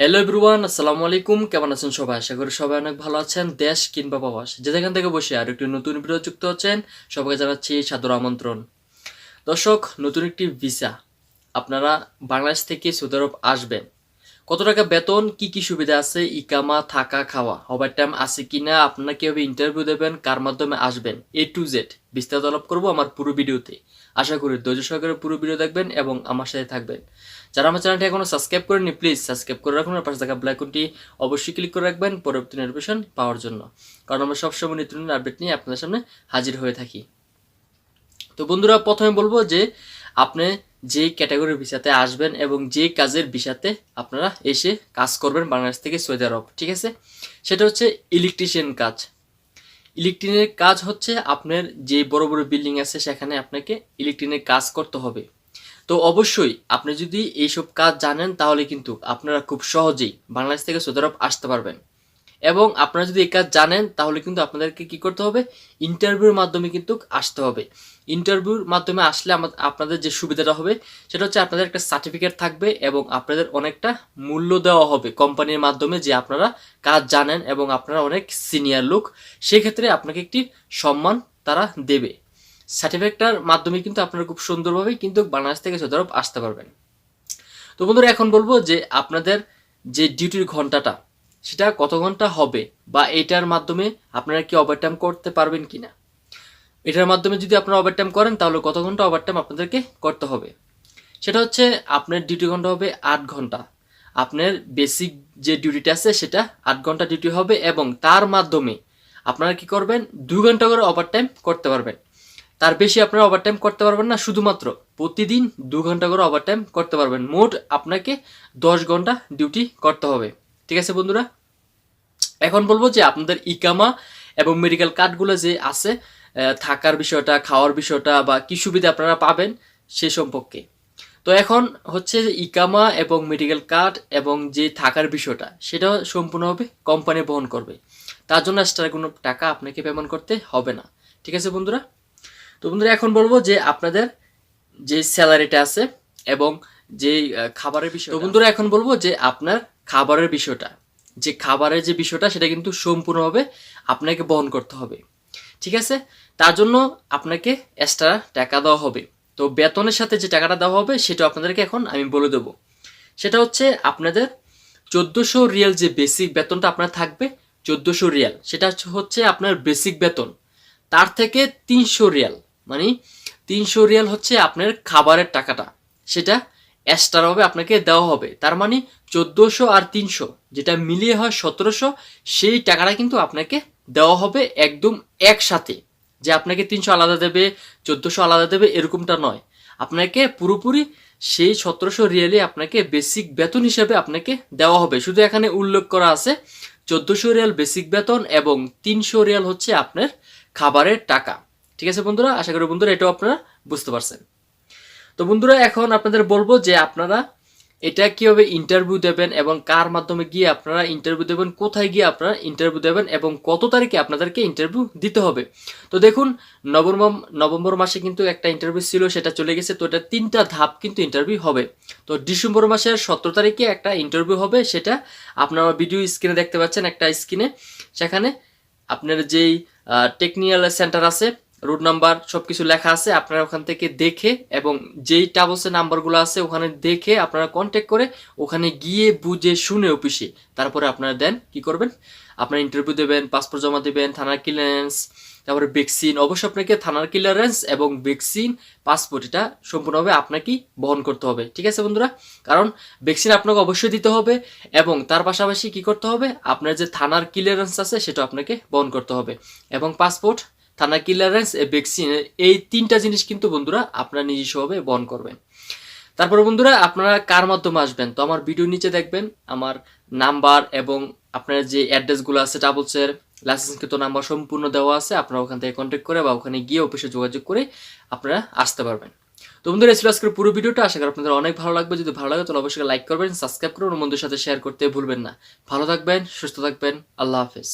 Hello everyone আসসালামু আলাইকুম। কেমন আছেন সবাই? আশা করি সবাই অনেক ভালো আছেন। দেশ কিংবা প্রবাস। যে যেখান থেকে বসে আর একটি নতুন ভিডিও যুক্ত হচ্ছেন সবাইকে জানাচ্ছি সাদর আমন্ত্রণ। দর্শক, নতুন একটি ভিসা আপনারা বাংলাদেশ থেকে সৌদি আরব আসবেন। কত টাকা বেতন, কি কি সুবিধা আছে, ইকামা, থাকা, খাওয়া ওভার টাইম আছে কিনা, আপনারা কীভাবে ইন্টারভিউ দেবেন, কার মাধ্যমে আসবেন এ টু জেড বিস্তারিত আলাপ করব আমার পুরো ভিডিওতে আশা করি ধৈর্য সহকারে পুরো ভিডিও দেখবেন এবং আমার সাথে থাকবেন। যারা আমার চ্যানেলটি এখনও সাবস্ক্রাইব করেননি প্লিজ সাবস্ক্রাইব করে রাখুন আর পাশে থাকা ব্ল্যাক আইকনটি অবশ্যই ক্লিক করে রাখবেন পরবর্তী নোটিফিকেশন পাওয়ার জন্য। কারণ আমরা সবসময় নিত্য নতুন আপডেট নিয়ে আপনাদের সামনে হাজির হয়ে থাকি। তো বন্ধুরা, প্রথমে বলব যে, আপনি যে ক্যাটাগরির ভিসাতে আসবেন এবং যে কাজের ভিসাতে আপনারা এসে কাজ করবেন বাংলাদেশ থেকে সৌদি আরব, ঠিক আছে? সেটা হচ্ছে ইলেকট্রিশিয়ান কাজ। ইলেকট্রিনের কাজ হচ্ছে আপনার যে বড় বড় বিল্ডিং আছে, সেখানে আপনাকে ইলেকট্রিনের কাজ করতে হবে। তো অবশ্যই আপনি যদি এইসব কাজ জানেন, তাহলে কিন্তু আপনারা খুব সহজেই বাংলাদেশ থেকে সৌদি আরব আসতে পারবেন। এবং আপনারা যদি এই কাজ জানেন, তাহলে কিন্তু আপনাদেরকে কি করতে হবে? ইন্টারভিউর মাধ্যমে কিন্তু আসতে হবে। ইন্টারভিউর মাধ্যমে আসলে আপনাদের যে সুবিধাটা হবে, সেটা হচ্ছে আপনাদের একটা সার্টিফিকেট থাকবে এবং আপনাদের অনেকটা মূল্য দেওয়া হবে কোম্পানির মাধ্যমে যে আপনারা কাজ জানেন এবং আপনারা অনেক সিনিয়র লোক। সেক্ষেত্রে আপনাকে একটি সম্মান তারা দেবে। সার্টিফিকেটটার মাধ্যমে কিন্তু আপনারা খুব সুন্দরভাবে কিন্তু বাংলাদেশ থেকে সৌদি আসতে পারবেন। তো বন্ধুরা, এখন বলব যে আপনাদের যে ডিউটির ঘন্টাটা সেটা কত ঘণ্টা হবে বা এটার মাধ্যমে আপনারা কি ওভারটাইম করতে পারবেন কিনা? এটার মাধ্যমে যদি আপনারা ওভারটাইম করেন, তাহলে কত ঘণ্টা ওভারটাইম আপনাদেরকে করতে হবে? সেটা হচ্ছে আপনার ডিউটি ঘণ্টা হবে আট ঘণ্টা। আপনার বেসিক যে ডিউটিটা আছে, সেটা আট ঘণ্টা ডিউটি হবে এবং তার মাধ্যমে আপনারা কি করবেন? দু ঘণ্টা করে ওভারটাইম করতে পারবেন। তার বেশি আপনারা ওভারটাইম করতে পারবেন না, শুধুমাত্র প্রতিদিন দু ঘণ্টা করে ওভারটাইম করতে পারবেন। মোট আপনাকে দশ ঘণ্টা ডিউটি করতে হবে। ঠিক আছে বন্ধুরা? এখন বলব যে আপনাদের ইকামা এবং মেডিকেল কার্ডগুলো যে আছে থাকার বিষয়টা, খাওয়ার বিষয়টা বা কি সুবিধা আপনারা পাবেন সে সম্পর্কে। তো এখন হচ্ছে যে ইকামা এবং মেডিকেল কার্ড এবং যে থাকার বিষয়টা, সেটা সম্পূর্ণভাবে কোম্পানি বহন করবে। তার জন্য এক্সট্রা কোনো টাকা আপনাকে পেমেন্ট করতে হবে না। ঠিক আছে বন্ধুরা? তো বন্ধুরা, এখন বলব যে আপনাদের যে স্যালারিটা আছে এবং যে খাবারের বিষয় তো বন্ধুরা, এখন বলব যে আপনার খাবারের বিষয়টা। যে খাবারের যে বিষয়টা, সেটা কিন্তু সম্পূর্ণভাবে আপনাকে বহন করতে হবে। ঠিক আছে? তার জন্য আপনাকে এক্সট্রা টাকা দেওয়া হবে। তো বেতনের সাথে যে টাকাটা দেওয়া হবে, সেটা আপনাদেরকে এখন আমি বলে দেবো। সেটা হচ্ছে আপনাদের চোদ্দোশো রিয়াল যে বেসিক বেতনটা আপনার থাকবে, চোদ্দোশো রিয়াল। সেটা হচ্ছে- আপনার বেসিক বেতন। তার থেকে তিনশো রিয়াল। মানে তিনশো রিয়াল হচ্ছে আপনার খাবারের টাকাটা। সেটা এক্সট্রাভাবে আপনাকে দেওয়া হবে। তার মানে চোদ্দোশো আর তিনশো, যেটা মিলিয়ে হয় সতেরোশো, সেই টাকাটা কিন্তু আপনাকে দেওয়া হবে একদম একসাথে। যে আপনাকে তিনশো আলাদা দেবে, চোদ্দোশো আলাদা দেবে, এরকমটা নয়। আপনাকে পুরোপুরি সেই সতেরোশো রিয়ালে আপনাকে বেসিক বেতন হিসেবে আপনাকে দেওয়া হবে। শুধু এখানে উল্লেখ করা আছে, চোদ্দোশো রিয়াল বেসিক বেতন এবং তিনশো রিয়াল হচ্ছে আপনার খাবারের টাকা। ঠিক আছে বন্ধুরা? আশা করি বন্ধুরা এটাও আপনারা বুঝতে পারছেন। তো বন্ধুরা, এখন আপনাদের বলব যে আপনারা এটা কীভাবে ইন্টারভিউ দেবেন এবং কার মাধ্যমে গিয়ে আপনারা ইন্টারভিউ দেবেন, কোথায় গিয়ে আপনারা ইন্টারভিউ দেবেন এবং কত তারিখে আপনাদেরকে ইন্টারভিউ দিতে হবে। তো দেখুন নভেম্বর নভেম্বর মাসে কিন্তু একটা ইন্টারভিউ ছিল, সেটা চলে গেছে, তো এটা তিনটা ধাপ কিন্তু ইন্টারভিউ হবে। তো ডিসেম্বর মাসের সতেরো তারিখে একটা ইন্টারভিউ হবে, সেটা আপনারা ভিডিও স্ক্রিনে দেখতে পাচ্ছেন একটা স্ক্রিনে সেখানে আপনার যেই টেকনিক্যাল সেন্টার আছে রুট নাম্বার সব কিছু লেখা আছে, আপনারা ওখান থেকে দেখে এবং যেই ট্রাভেলসের নাম্বারগুলো আছে ওখানে দেখে আপনারা কন্ট্যাক্ট করে ওখানে গিয়ে বুঝে শুনে অফিসে তারপরে আপনারা দেন, কি করবেন? আপনারা ইন্টারভিউ দেবেন পাসপোর্ট জমা দেবেন, থানার ক্লিয়ারেন্স তারপরে ভ্যাকসিন অবশ্যই আপনাকে থানার ক্লিয়ারেন্স এবং ভ্যাকসিন পাসপোর্ট এটা সম্পূর্ণভাবে আপনাকেই বহন করতে হবে। ঠিক আছে বন্ধুরা? কারণ ভ্যাকসিন আপনাকে অবশ্যই দিতে হবে এবং তার পাশাপাশি কি করতে হবে? আপনার যে থানার ক্লিয়ারেন্স আছে সেটা আপনাকে বহন করতে হবে। এবং পাসপোর্ট থানা ক্লিয়ারেন্স ভ্যাকসিন এই তিনটা জিনিস কিন্তু বন্ধুরা আপনারা নিজস্বভাবে বহন করবেন। তারপরে বন্ধুরা আপনারা কার মাধ্যমে আসবেন? তো আমার ভিডিও নিচে দেখবেন, আমার নাম্বার এবং আপনার যে অ্যাড্রেসগুলো আছে ট্রাভেলসের লাইসেন্সকৃত নাম্বার সম্পূর্ণ দেওয়া আছে, আপনারা ওখান থেকে কন্ট্যাক্ট করে বা ওখানে গিয়ে অফিসে যোগাযোগ করে আপনারা আসতে পারবেন। তো বন্ধুরা ছিল আজকের পুরো ভিডিওটা আশা করি আপনাদের অনেক ভালো লাগবে। যদি ভালো লাগে, তাহলে অবশ্যই লাইক করবেন সাবস্ক্রাইব করুন বন্ধুদের সাথে শেয়ার করতে ভুলবেন না। ভালো থাকবেন, সুস্থ থাকবেন। আল্লাহ হাফেজ।